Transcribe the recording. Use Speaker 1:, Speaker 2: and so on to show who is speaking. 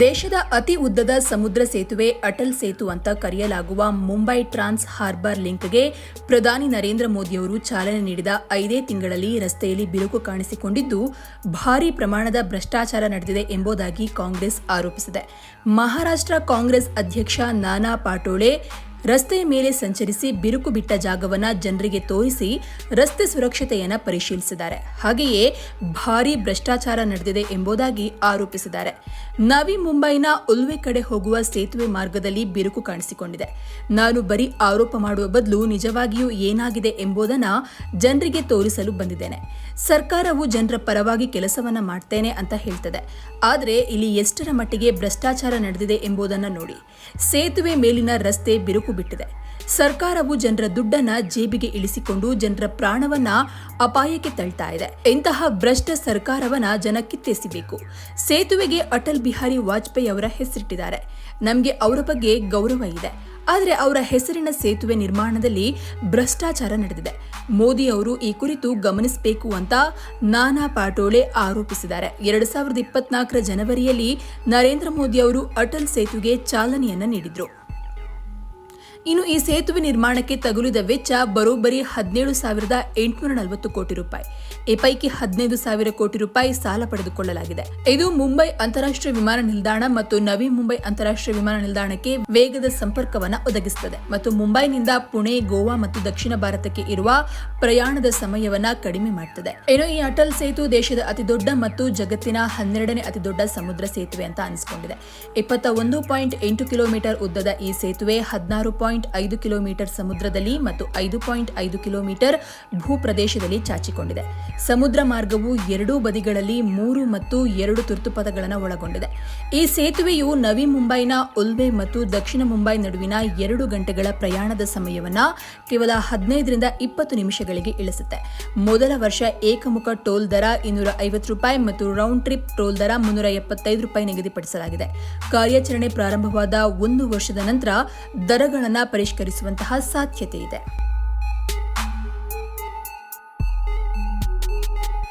Speaker 1: ದೇಶದ ಅತಿ ಉದ್ದದ ಸಮುದ್ರ ಸೇತುವೆ ಅಟಲ್ ಸೇತು ಅಂತ ಕರೆಯಲಾಗುವ ಮುಂಬೈ ಟ್ರಾನ್ಸ್ ಹಾರ್ಬರ್ ಲಿಂಕ್ಗೆ ಪ್ರಧಾನಿ ನರೇಂದ್ರ ಮೋದಿಯವರು ಚಾಲನೆ ನೀಡಿದ ಐದೇ ತಿಂಗಳಲ್ಲಿ ರಸ್ತೆಯಲ್ಲಿ ಬಿರುಕು ಕಾಣಿಸಿಕೊಂಡಿದ್ದು ಭಾರೀ ಪ್ರಮಾಣದ ಭ್ರಷ್ಟಾಚಾರ ನಡೆದಿದೆ ಎಂಬುದಾಗಿ ಕಾಂಗ್ರೆಸ್ ಆರೋಪಿಸಿದೆ. ಮಹಾರಾಷ್ಟ್ರ ಕಾಂಗ್ರೆಸ್ ಅಧ್ಯಕ್ಷ ನಾನಾ ಪಾಟೋಳೆ ರಸ್ತೆಯ ಮೇಲೆ ಸಂಚರಿಸಿ ಬಿರುಕು ಬಿಟ್ಟ ಜಾಗವನ್ನ ಜನರಿಗೆ ತೋರಿಸಿ ರಸ್ತೆ ಸುರಕ್ಷತೆಯನ್ನ ಪರಿಶೀಲಿಸಿದ್ದಾರೆ. ಹಾಗೆಯೇ ಭಾರೀ ಭ್ರಷ್ಟಾಚಾರ ನಡೆದಿದೆ ಎಂಬುದಾಗಿ ಆರೋಪಿಸಿದ್ದಾರೆ. ನವಿ ಮುಂಬೈನ ಉಲ್ವೆ ಕಡೆ ಹೋಗುವ ಸೇತುವೆ ಮಾರ್ಗದಲ್ಲಿ ಬಿರುಕು ಕಾಣಿಸಿಕೊಂಡಿದೆ. ನಾನು ಬರೀ ಆರೋಪ ಮಾಡುವ ಬದಲು ನಿಜವಾಗಿಯೂ ಏನಾಗಿದೆ ಎಂಬುದನ್ನು ಜನರಿಗೆ ತೋರಿಸಲು ಬಂದಿದ್ದೇನೆ. ಸರ್ಕಾರವು ಜನರ ಪರವಾಗಿ ಕೆಲಸವನ್ನ ಮಾಡ್ತೇನೆ ಅಂತ ಹೇಳ್ತದೆ. ಆದರೆ ಇಲ್ಲಿ ಎಷ್ಟರ ಮಟ್ಟಿಗೆ ಭ್ರಷ್ಟಾಚಾರ ನಡೆದಿದೆ ಎಂಬುದನ್ನು ನೋಡಿ. ಸೇತುವೆ ಮೇಲಿನ ರಸ್ತೆ ಬಿರುಕು ಬಿಟ್ಟಿದೆ. ಸರ್ಕಾರವು ಜನರ ದುಡ್ಡನ್ನ ಜೇಬಿಗೆ ಇಳಿಸಿಕೊಂಡು ಜನರ ಪ್ರಾಣವನ್ನ ಅಪಾಯಕ್ಕೆ ತಳ್ತಾ ಇದೆ. ಇಂತಹ ಭ್ರಷ್ಟ ಸರ್ಕಾರವನ್ನ ಜನ ಕಿತ್ತೆಸಿಬೇಕು ಸೇತುವೆಗೆ ಅಟಲ್ ಬಿಹಾರಿ ವಾಜಪೇಯಿ ಅವರ ಹೆಸರಿಟ್ಟಿದ್ದಾರೆ. ನಮಗೆ ಅವರ ಬಗ್ಗೆ ಗೌರವ ಇದೆ. ಆದರೆ ಅವರ ಹೆಸರಿನ ಸೇತುವೆ ನಿರ್ಮಾಣದಲ್ಲಿ ಭ್ರಷ್ಟಾಚಾರ ನಡೆದಿದೆ. ಮೋದಿ ಅವರು ಈ ಕುರಿತು ಗಮನಿಸಬೇಕು ಅಂತ ನಾನಾ ಪಾಟೋಳೆ ಆರೋಪಿಸಿದ್ದಾರೆ. ಎರಡು ಸಾವಿರದ ಇಪ್ಪತ್ನಾಲ್ಕರ ಜನವರಿಯಲ್ಲಿ ನರೇಂದ್ರ ಮೋದಿ ಅವರು ಅಟಲ್ ಸೇತುವೆಗೆ ಚಾಲನೆಯನ್ನ ನೀಡಿದ್ರು. ಇನ್ನು ಈ ಸೇತುವೆ ನಿರ್ಮಾಣಕ್ಕೆ ತಗುಲಿದ ವೆಚ್ಚ ಬರೋಬ್ಬರಿ ಹದಿನೇಳು ಸಾವಿರದ ಎಂಟುನೂರ ನಲವತ್ತು ಕೋಟಿ ರೂಪಾಯಿ. ಈ ಪೈಕಿ ಹದಿನೈದು ಸಾವಿರ ಕೋಟಿ ರೂಪಾಯಿ ಸಾಲ ಪಡೆದುಕೊಳ್ಳಲಾಗಿದೆ. ಇದು ಮುಂಬೈ ಅಂತಾರಾಷ್ಟ್ರೀಯ ವಿಮಾನ ನಿಲ್ದಾಣ ಮತ್ತು ನವಿ ಮುಂಬೈ ಅಂತಾರಾಷ್ಟ್ರೀಯ ವಿಮಾನ ನಿಲ್ದಾಣಕ್ಕೆ ವೇಗದ ಸಂಪರ್ಕವನ್ನು ಒದಗಿಸುತ್ತದೆ ಮತ್ತು ಮುಂಬೈನಿಂದ ಪುಣೆ, ಗೋವಾ ಮತ್ತು ದಕ್ಷಿಣ ಭಾರತಕ್ಕೆ ಇರುವ ಪ್ರಯಾಣದ ಸಮಯವನ್ನ ಕಡಿಮೆ ಮಾಡುತ್ತದೆ ಇನ್ನು ಈ ಅಟಲ್ ಸೇತು ದೇಶದ ಅತಿದೊಡ್ಡ ಮತ್ತು ಜಗತ್ತಿನ ಹನ್ನೆರಡನೇ ಅತಿದೊಡ್ಡ ಸಮುದ್ರ ಸೇತುವೆ ಅಂತ ಅನಿಸಿಕೊಂಡಿದೆ. ಇಪ್ಪತ್ತ ಒಂದು ಪಾಯಿಂಟ್ ಎಂಟು ಕಿಲೋಮೀಟರ್ ಉದ್ದದ ಈ ಸೇತುವೆ ಹದಿನಾರು ಪಾಯಿಂಟ್ ಐದು ಕಿಲೋಮೀಟರ್ ಸಮುದ್ರದಲ್ಲಿ ಮತ್ತು ಐದು ಪಾಯಿಂಟ್ ಐದು ಕಿಲೋಮೀಟರ್ ಭೂಪ್ರದೇಶದಲ್ಲಿ ಚಾಚಿಕೊಂಡಿದೆ. ಸಮುದ್ರ ಮಾರ್ಗವು ಎರಡೂ ಬದಿಗಳಲ್ಲಿ ಮೂರು ಮತ್ತು ಎರಡು ತುರ್ತುಪಥಗಳನ್ನು ಒಳಗೊಂಡಿದೆ. ಈ ಸೇತುವೆಯು ನವಿ ಮುಂಬೈನ ಉಲ್ವೆ ಮತ್ತು ದಕ್ಷಿಣ ಮುಂಬೈ ನಡುವಿನ ಎರಡು ಗಂಟೆಗಳ ಪ್ರಯಾಣದ ಸಮಯವನ್ನ ಕೇವಲ ಹದಿನೈದರಿಂದ ಇಪ್ಪತ್ತು ನಿಮಿಷಗಳಿಗೆ ಇಳಿಸುತ್ತೆ. ಮೊದಲ ವರ್ಷ ಏಕಮುಖ ಟೋಲ್ ದರ ಇನ್ನೂರ ಐವತ್ತು ರೂಪಾಯಿ ಮತ್ತು ರೌಂಡ್ ಟ್ರಿಪ್ ಟೋಲ್ ದರ ಮುನ್ನೂರ ಎಪ್ಪತ್ತೈದು ರೂಪಾಯಿ ನಿಗದಿಪಡಿಸಲಾಗಿದೆ. ಕಾರ್ಯಾಚರಣೆ ಪ್ರಾರಂಭವಾದ ಒಂದು ವರ್ಷದ ನಂತರ ದರಗಳನ್ನು ಪರಿಷ್ಕರಿಸುವಂತಹ ಸಾಧ್ಯತೆ ಇದೆ.